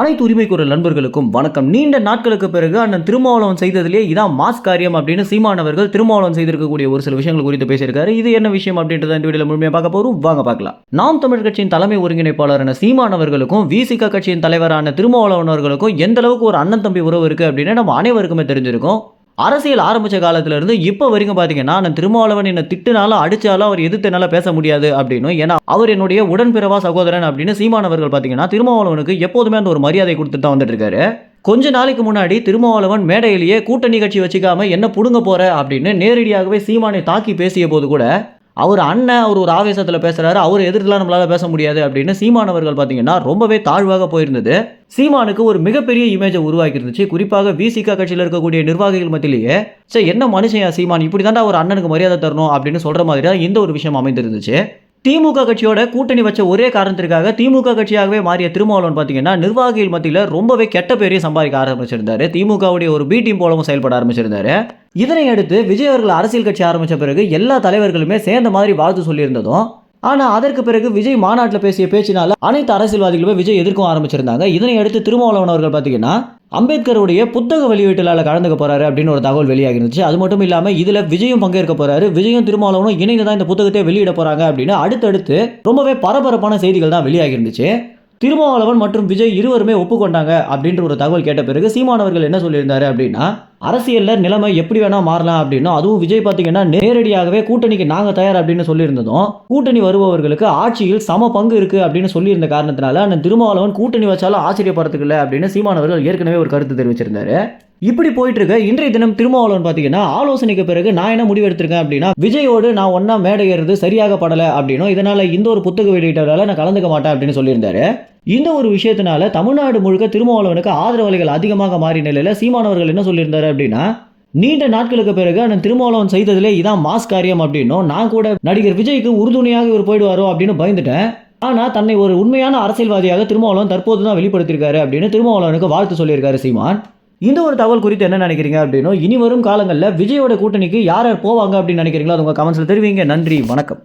அனைத்து உரிமை குரல் நண்பர்களுக்கும் வணக்கம். நீண்ட நாட்களுக்கு பிறகு அண்ணன் திருமாவளவன் செய்ததுலேயே இதான் மாஸ் காரியம் அப்படின்னு சீமானவர்கள் திருமாவளவன் செய்திருக்கக்கூடிய ஒரு சில விஷயங்கள் குறித்து பேசியிருக்காரு. இது என்ன விஷயம் அப்படின்றத இந்த வீடியோல முழுமையாக பார்க்க போறோம். வாங்க பார்க்கலாம். நாம் தமிழ் கட்சியின் தலைமை ஒருங்கிணைப்பாளரான சீமானவர்களுக்கும் விசிக கட்சியின் தலைவரான திருமாவளவன் அவர்களுக்கும் எந்த அளவுக்கு ஒரு அண்ணன் தம்பி உறவு இருக்கு அப்படின்னு நம்ம அனைவருக்குமே தெரிஞ்சிருக்கும். அரசியல் ஆரம்பித்த காலத்துலேருந்து இப்போ வரைக்கும் பார்த்தீங்கன்னா நான் திருமாவளவன் என்னை திட்டுனாலும் அடித்தாலும் அவர் எதிர்த்து பேச முடியாது அப்படின்னு. ஏன்னா அவர் என்னுடைய உடன்பிறவா சகோதரன் அப்படின்னு சீமானவர்கள் பார்த்தீங்கன்னா திருமாவளவனுக்கு எப்போதுமே அந்த ஒரு மரியாதை கொடுத்துட்டு தான் வந்துட்டு இருக்காரு கொஞ்ச நாளைக்கு முன்னாடி திருமாவளவன் மேடையிலேயே கூட்டணி கட்சி வச்சுக்காம என்ன புடுங்க போற அப்படின்னு நேரடியாகவே சீமானை தாக்கி பேசிய போது கூட அவர் அண்ணன் அவர் ஒரு ஆவேசத்தில் பேசுகிறாரு அவர் எதிர்த்துலாம் நம்மளால் பேச முடியாது அப்படின்னு சீமானவர்கள் பார்த்தீங்கன்னா ரொம்பவே தாழ்வாக போயிருந்தது. சீமானுக்கு ஒரு மிகப்பெரிய இமேஜை உருவாக்கி இருந்துச்சு குறிப்பாக விசிகா கட்சியில் இருக்கக்கூடிய நிர்வாகிகள் மத்தியிலேயே. சரி என்ன மனுஷன் சீமான்? இப்படி தாண்டா ஒரு அண்ணனுக்கு மரியாதை தரணும் அப்படின்னு சொல்கிற மாதிரி தான் இந்த ஒரு விஷயம் அமைந்திருந்துச்சு. திமுக கட்சியோட கூட்டணி வச்ச ஒரே காரணத்திற்காக திமுக கட்சியாகவே மாறிய திருமாவளவன் பார்த்தீங்கன்னா நிர்வாகிகள் மத்தியில் ரொம்பவே கெட்ட பேரையும் சம்பாதிக்க ஆரம்பிச்சிருந்தாரு. திமுகவுடைய ஒரு பி டீம் போலவும் செயல்பட ஆரம்பிச்சிருந்தாரு. இதனை அடுத்து விஜய் அவர்கள் அரசியல் கட்சி ஆரம்பித்த பிறகு எல்லா தலைவர்களுமே சேர்ந்த மாதிரி வாழ்த்து சொல்லியிருந்ததும் ஆனால் அதற்கு பிறகு விஜய் மாநாட்டில் பேசிய பேச்சினால அனைத்து அரசியல்வாதிகளுமே விஜய் எதிர்க்கும் ஆரம்பிச்சிருந்தாங்க. இதனை அடுத்து திருமாவளவன் அவர்கள் பார்த்தீங்கன்னா அம்பேத்கருடைய புத்தக வெளியீட்டில் கலந்துக்க போறாரு அப்படின்னு ஒரு தகவல் வெளியாகி இருந்துச்சு அது மட்டும் இல்லாமல் இதில் விஜயும் பங்கேற்க போறாரு. விஜயும் திருமாவளவனும் இணைந்து தான் இந்த புத்தகத்தை வெளியிட போறாங்க அப்படின்னு அடுத்தடுத்து ரொம்பவே பரபரப்பான செய்திகள் தான் வெளியாகி இருந்துச்சு திருமாவளவன் மற்றும் விஜய் இருவருமே ஒப்புக்கொண்டாங்க அப்படின்ற ஒரு தகவல் கேட்ட பிறகு சீமானவர்கள் என்ன சொல்லியிருந்தாரு அப்படின்னா அரசியலில் நிலைமை எப்படி வேணால் மாறலாம் அப்படின்னும் அதுவும் விஜய் பார்த்தீங்கன்னா நேரடியாகவே கூட்டணிக்கு நாங்கள் தயார் அப்படின்னு சொல்லியிருந்ததும் கூட்டணி வருபவர்களுக்கு ஆட்சியில் சம பங்கு இருக்குது அப்படின்னு சொல்லியிருந்த காரணத்தினால அந்த திருமாவளவன் கூட்டணி வச்சாலும் ஆச்சரியப்படுறதுக்கு இல்லை அப்படின்னு சீமானவர்கள் ஏற்கனவே ஒரு கருத்து தெரிவிச்சிருந்தாரு. இப்படி போயிட்டு இருக்க இன்றைய தினம் திருமாவளவன் பார்த்தீங்கன்னா ஆலோசனைக்கு பிறகு நான் என்ன முடிவு எடுத்திருக்கேன் அப்படின்னா விஜயோடு நான் ஒன்றா மேடை ஏறுறது சரியாக படலை அப்படின்னும் இதனால இந்த ஒரு புத்தக வெளியிட்டவரால் நான் கலந்துக்க மாட்டேன் அப்படின்னு சொல்லியிருந்தாரு. இந்த ஒரு விஷயத்தினால தமிழ்நாடு முழுக்க திருமாவளவனுக்கு ஆதரவலைகள் அதிகமாக மாறி நிலையில சீமானவர்கள் என்ன சொல்லியிருந்தாரு அப்படின்னா நீண்ட நாட்களுக்கு பிறகு அண்ணன் திருமாவளவன் செய்ததிலே இதான் மாஸ் காரியம் அப்படின்னும் நான் கூட நடிகர் விஜய்க்கு உறுதுணையாக இவர் போயிடுவாரோ அப்படின்னு பயந்துட்டேன். ஆனால் தன்னை ஒரு உண்மையான அரசியல்வாதியாக திருமாவளவன் தற்போது தான் வெளிப்படுத்தியிருக்காரு அப்படின்னு திருமாவளவனுக்கு வாழ்த்து சொல்லியிருக்காரு சீமான். இந்த ஒரு தகவல் குறித்து என்ன நினைக்கிறீங்க அப்படின்னா இனி வரும் காலங்களில் விஜயோட கூட்டணிக்கு யார் யார் போவாங்க அப்படின்னு நினைக்கிறீங்களோ அது உங்கள் கமெண்ட்ஸில் தெரிவிங்க. நன்றி வணக்கம்.